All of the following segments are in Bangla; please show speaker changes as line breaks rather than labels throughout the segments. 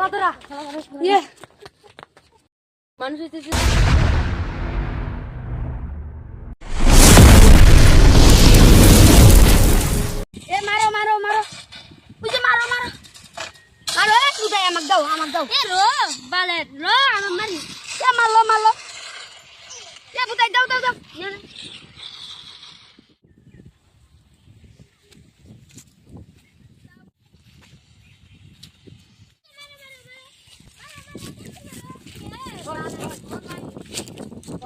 সালাদরা ইয়ে মানুষ হইতেছে এ মারো মারো মারো ওই যে মারো মারো মারো এ উঠাই আমাক দাও আমাক দাও এ রো বালে রো আমাক মারি এ মারলো মারলো এ বুতাই দাও দাও দাও নে, নে। তো
কিনে করে নিয়ে এসেছিলাম
চল আরে চলো চলো কাটা দাও থামে থামে মোবাইলটা পকেটে ছিল চল আপু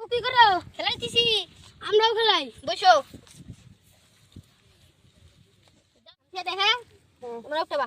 কি করো খেলাইতেছি আমরাও খেলাই বসো দেখা তোমরা খেবা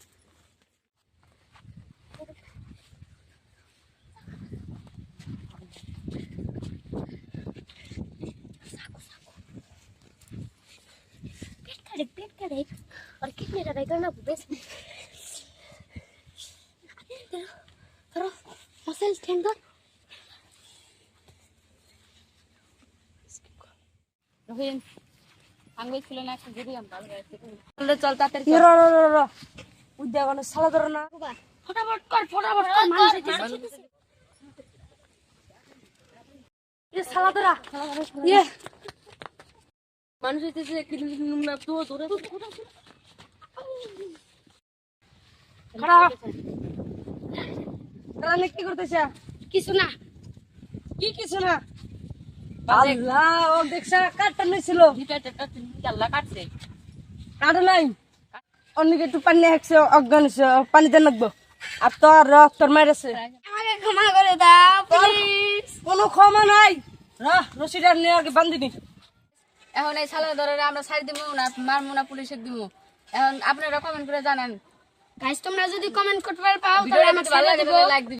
पेट काढे पेट काढे और कितने का रहेगा ना बेस करो मसल स्टैंड कर
রহিম আঙ্গুল ছিল না একটা যদি আমরা চল চল তাড়াতাড়ি
র র র র উদ্যাগন সালাদর না ফটাফট কর ফটাফট কর মানুষ হইতেছে এ সালাদরা ইয়ে
মানুষ হইতেছে তো
খাড়া হ। কি করতেছ? কিছু না। কি কিছু না? আল্লাহ ও দেখছ কাটটা নিছিল।
আল্লাহ কাটছে।
কাটে নাই। অন্যকে একটু পানি অজ্ঞান হয়েছে, পানিতে নাকবো আর তোর তোর মেরেছে
আমাকে ক্ষমা করে দাও
কোনো ক্ষমা নাই। রশিটা নিয়ে আগে বান্ধিনি
এখন এই সালা ধরে আমরা ছাড়ি দিব না মারমু না পুলিশে দিব। এখন আপনারা কমেন্ট করে জানান।
গাইস তোমরা যদি কমেন্ট করতে পারো তাহলে আমাকে
ভালো
লাগবে
লাগে লাইক